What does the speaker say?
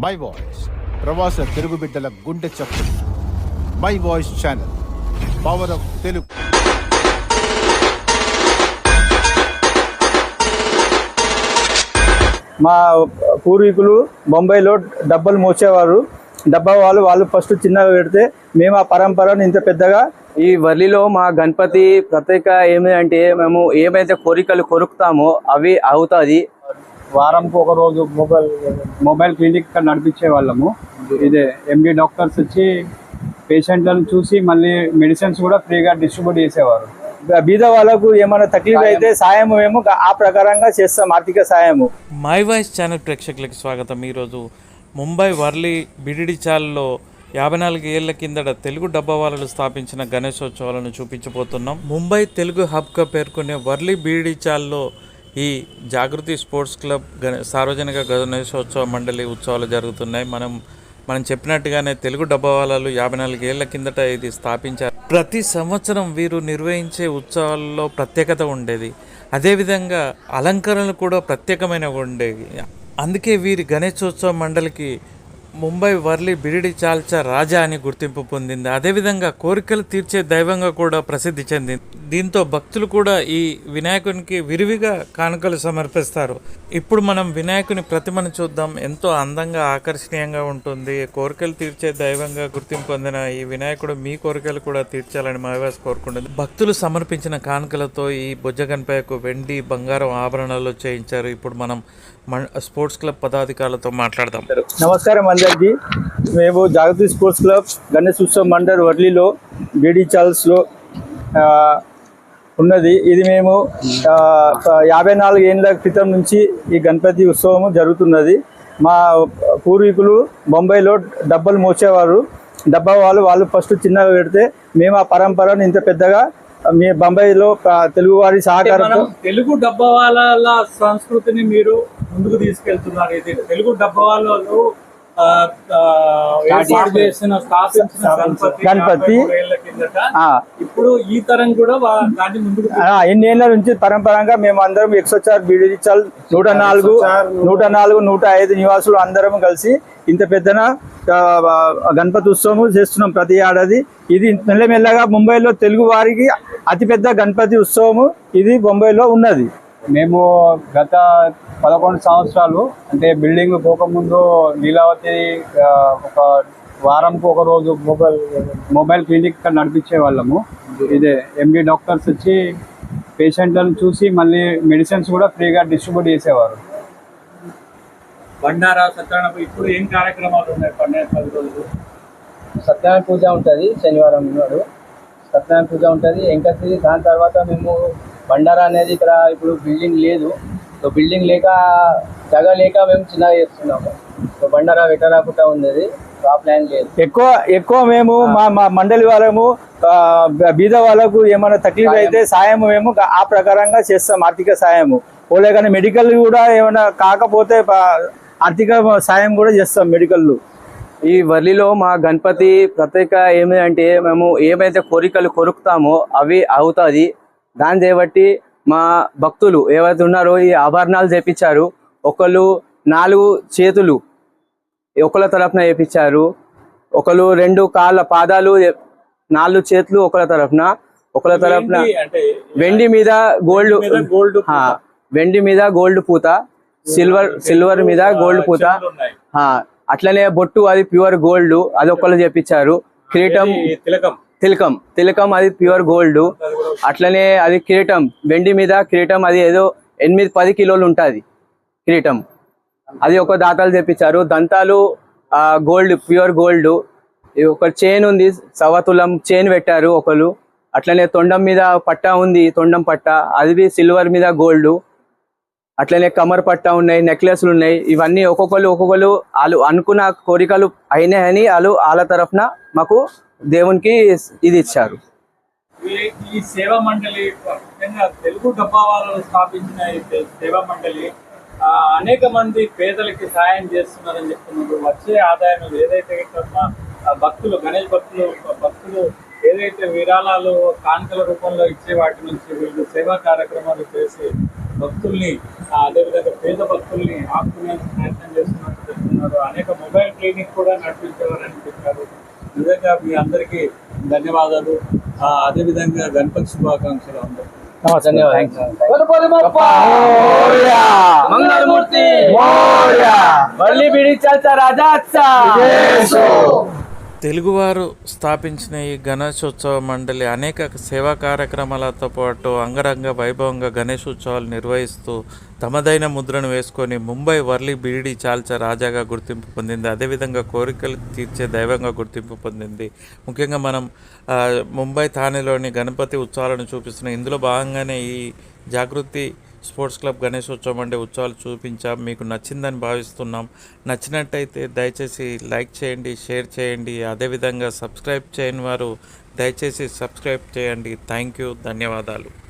My voice ప్రవాస తెలుగు బిడ్డల గుండె చప్పుడు. My voice channel power of Telugu మా పూర్వీకులు బొంబాయిలో డబ్బాలు మోసేవారు. డబ్బా వాళ్ళు వాళ్ళు ఫస్ట్ చిన్నగా పెడితే మేము ఆ పరంపరను ఇంత పెద్దగా ఈ వర్లిలో మా గణపతి ప్రత్యేక ఏమి అంటే మేము ఏమైతే కోరికలు కొరుకుతామో అవి అవుతుంది. వారంకు ఒక రోజు మొబైల్ మొబైల్ క్లినిక్ నడిపించే వాళ్ళము. ఇదే ఎండి డాక్టర్స్ వచ్చి పేషెంట్లను చూసి మళ్ళీ మెడిసిన్స్ కూడా ఫ్రీగా డిస్ట్రిబ్యూట్ చేసేవారు. బీద వాళ్ళకు ఏమైనా తక్లీఫ్ అయితే సాయం మేము ఆ ప్రకారంగా చేస్తాం ఆర్థిక సాయము. మై వాయిస్ ఛానల్ ప్రేక్షకులకి స్వాగతం. ఈరోజు ముంబై వర్లీ బిడిడిచాల్లో యాభై నాలుగు ఏళ్ళ కిందట తెలుగు డబ్బా వాళ్ళు స్థాపించిన గణేశోత్సవాలను చూపించబోతున్నాం. ముంబై తెలుగు హబ్గా పేర్కొనే వర్లీ బీడిచాల్లో ఈ జాగృతి స్పోర్ట్స్ క్లబ్ సార్వజనిక గణేశోత్సవ మండలి ఉత్సవాలు జరుగుతున్నాయి. మనం మనం చెప్పినట్టుగానే తెలుగు డబ్బావాలాలు యాభై నాలుగు ఏళ్ళ కిందట ఇది స్థాపించారు. ప్రతి సంవత్సరం వీరు నిర్వహించే ఉత్సవాల్లో ప్రత్యేకత ఉండేది. అదేవిధంగా అలంకరణలు కూడా ప్రత్యేకమైనవి ఉండేవి. అందుకే వీరి గణేశోత్సవ మండలికి ముంబై వర్లి బిరిడి చాల్చా రాజా అని గుర్తింపు పొందింది. అదేవిధంగా కోరికలు తీర్చే దైవంగా కూడా ప్రసిద్ధి చెందింది. దీంతో భక్తులు కూడా ఈ వినాయకునికి విరివిగా కానుకలు సమర్పిస్తారు. ఇప్పుడు మనం వినాయకుని ప్రతిమను చూద్దాం. ఎంతో అందంగా ఆకర్షణీయంగా ఉంటుంది. కోరికలు తీర్చే దైవంగా గుర్తింపు పొందిన ఈ వినాయకుడు మీ కోరికలు కూడా తీర్చాలని మాయవాస్ కోరుకుంటుంది. భక్తులు సమర్పించిన కానుకలతో ఈ బుజ్జ గణపయ్యకు వెండి బంగారం ఆభరణాలు చేయించారు. ఇప్పుడు మనం స్పోర్ట్స్ క్లబ్ పదాధికారులతో మాట్లాడదాం. నమస్కారం అందరికీ మేము జాగృతి స్పోర్ట్స్ క్లబ్ గణేష్ ఉత్సవ్ మండల్ వర్లీలో బీడీ చాల్స్లో ఉన్నది. ఇది మేము యాభై నాలుగు ఏళ్ళ క్రితం నుంచి ఈ గణపతి ఉత్సవం జరుగుతున్నది. మా పూర్వీకులు బొంబాయిలో డబ్బాలు మోసేవారు. డబ్బా వాళ్ళు వాళ్ళు ఫస్ట్ చిన్నగా పెడితే మేము ఆ పరంపరను ఇంత పెద్దగా మీ బొంబాయిలో ఆ, తెలుగువారి సహకారంతో తెలుగు డబ్బా వాళ్ళ సంస్కృతిని మీరు ముందుకు తీసుకెళ్తున్నారు. ఇది తెలుగు డబ్బా వాళ్ళు ఏర్పాటు చేసిన స్థాపించిన గణపతి ఇప్పుడు ఈ తరం కూడా ఎన్ని ఏళ్ళ నుంచి పరంపరంగా మేము అందరం ఎక్సోచార్ బీడిచాల్ నూట నాలుగు నూట నాలుగు నూట ఐదు నివాసులు అందరం కలిసి ఇంత పెద్దన గణపతి ఉత్సవం చేస్తున్నాం ప్రతి ఏడాది. ఇది మెల్లమెల్లగా ముంబైలో తెలుగు వారికి అతిపెద్ద గణపతి ఉత్సవము. ఇది ముంబైలో ఉన్నది. మేము గత పదకొండు సంవత్సరాలు అంటే బిల్డింగ్ పోకముందు లీలావతి ఒక వారంకు ఒక రోజు మొబైల్ మొబైల్ క్లినిక్ నడిపించే వాళ్ళము. ఇదే ఎండి డాక్టర్స్ వచ్చి పేషెంట్లను చూసి మళ్ళీ మెడిసిన్స్ కూడా ఫ్రీగా డిస్ట్రిబ్యూట్ చేసేవారు. బండారా సత్యనారాయణ ఇప్పుడు ఏం కార్యక్రమాలు ఉన్నాయి పండుగ పది రోజులు? సత్యనారాయణ పూజ ఉంటుంది శనివారం నాడు సత్యనారాయణ పూజ ఉంటుంది ఎంకతి దాని తర్వాత మేము బండారా అనేది ఇక్కడ ఇప్పుడు బిల్డింగ్ లేదు. సో బిల్డింగ్ లేక జగ లేక మేము చిన్నగా చేస్తున్నాము. సో బండారా పెట్టరాకుండా ఉన్నది. సో ఆ ప్లాన్ లేదు. ఎక్కువ ఎక్కువ మేము మా మా మండలి వాళ్ళము బీద వాళ్ళకు ఏమైనా తక్లీఫ్ అయితే సాయం మేము ఆ ప్రకారంగా చేస్తాం ఆర్థిక సాయము. ఓలే కానీ మెడికల్ కూడా ఏమైనా కాకపోతే ఆర్థిక సాయం కూడా చేస్తాం మెడికల్ ఈ వర్లిలో మా గణపతి ప్రత్యేక ఏమి అంటే మేము ఏమైతే కోరికలు కొరుకుతామో అవి అవుతుంది. దాన్ని చేయబట్టి మా భక్తులు ఏవైతే ఉన్నారో ఈ ఆభరణాలు చేపించారు ఒకళ్ళు నాలుగు చేతులు ఒకళ్ళ తరఫున చేపించారు ఒకళ్ళు రెండు కాళ్ళ పాదాలు నాలుగు చేతులు ఒకళ్ళ తరఫున ఒకళ్ళ తరఫున వెండి మీద గోల్డ్ గోల్డ్ వెండి మీద గోల్డ్ పూత సిల్వర్ సిల్వర్ మీద గోల్డ్ పూత. అట్లనే బొట్టు అది ప్యూర్ గోల్డ్ అది ఒకళ్ళు చేపించారు. కిరీటం తిలకం. తిలకం. అది ప్యూర్ గోల్డ్. అట్లనే అది కిరీటం వెండి మీద కిరీటం అది ఏదో ఎనిమిది పది కిలోలు ఉంటుంది కిరీటం. అది ఒక దాతాలు తెప్పించారు. దంతాలు గోల్డ్ ప్యూర్ గోల్డ్. ఒక చైన్ ఉంది సవతులం చైన్ పెట్టారు ఒకరు అట్లనే తొండం మీద పట్టా ఉంది తొండం పట్ట. అది సిల్వర్ మీద గోల్డ్. అట్లనే కమర్ పట్టా ఉన్నాయి నెక్లెస్లు ఉన్నాయి. ఇవన్నీ ఒక్కొక్కరు ఒక్కొక్కరు వాళ్ళు అనుకున్న కోరికలు అయినాయని వాళ్ళు వాళ్ళ తరఫున మాకు దేవునికి ఇది ఇచ్చారు. ఈ- సేవా మండలి ముఖ్యంగా తెలుగు డబ్బా స్థాపించిన ఈ సేవా మండలి అనేక మంది పేదలకి సాయం చేస్తున్నారని చెప్తున్నారు. వచ్చే ఆదాయం ఏదైతే ఆ, భక్తులు గణేష్ భక్తులు భక్తులు ఏదైతే విరాళాలు కానుకల రూపంలో ఇచ్చే వాటి నుంచి వీళ్ళు సేవా కార్యక్రమాలు చేసి భక్తుల్ని అదేవిధంగా పేద భక్తుల్ని ఆపుకునే ప్రయత్నం చేస్తున్నట్టు చెప్తున్నారు. అనేక మొబైల్ క్లినిక్ కూడా నడిపించేవారని చెప్పారు. నిజంగా మీ అందరికీ ధన్యవాదాలు. అదేవిధంగా గణపతి శుభాకాంక్షలు అందరికీ. మంగళమూర్తి! వరలి తెలుగువారు స్థాపించిన ఈ గణేశోత్సవ మండలి అనేక సేవా కార్యక్రమాలతో పాటు అంగరంగ వైభవంగా గణేశోత్సవాలు నిర్వహిస్తూ తమదైన ముద్రను వేసుకొని ముంబై వర్లి బీడి చాల్చా రాజాగా గుర్తింపు పొందింది. అదేవిధంగా కోరికలు తీర్చే దైవంగా గుర్తింపు పొందింది. ముఖ్యంగా మనం ముంబై థానేలోని గణపతి ఉత్సవాలను చూపిస్తున్నాం ఇందులో భాగంగానే ఈ జాగృతి స్పోర్ట్స్ క్లబ్ గణేశోత్సవం అంటే ఉత్సవాలు చూపించాం. మీకు నచ్చిందని భావిస్తున్నాం. నచ్చినట్టయితే దయచేసి లైక్ చేయండి షేర్ చేయండి. అదేవిధంగా సబ్స్క్రైబ్ చేయని వారు దయచేసి సబ్స్క్రైబ్ చేయండి. Thank you. ధన్యవాదాలు.